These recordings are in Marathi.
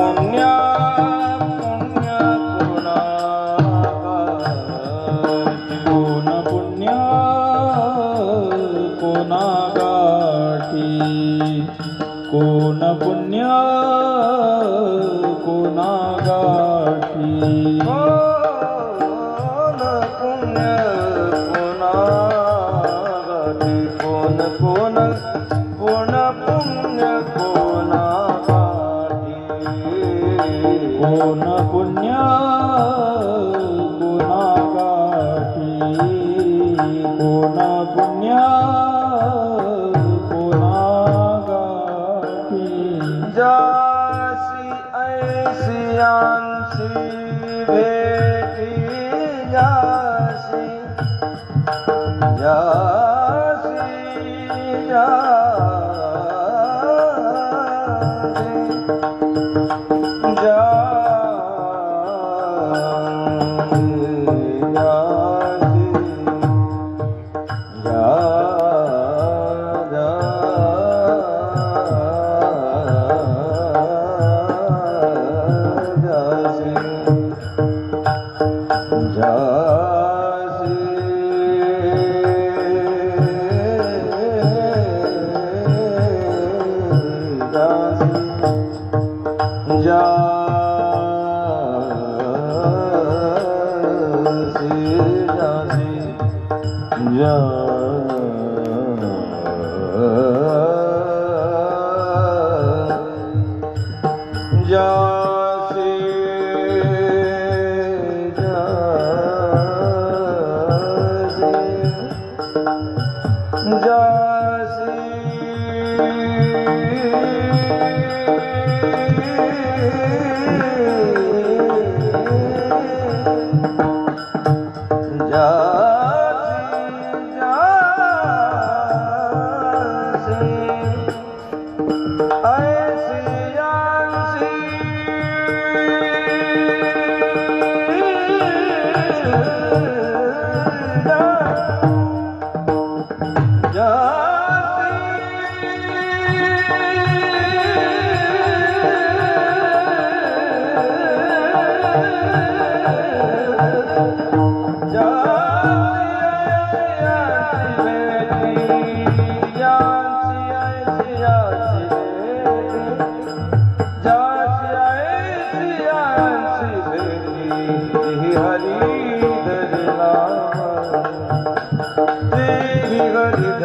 पुण्य पुण्य कोणागाठी कोण पुण्य कोणा गाठी कोण पुण्य कोणा गाठी कोण कोण कोण पुण्य। कोण पुण्य कोणा गाठी कोण पुण्य कोणा गाठी जासी ऐसियांसी भेटी जासी जासी सी जा I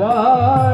Whoa.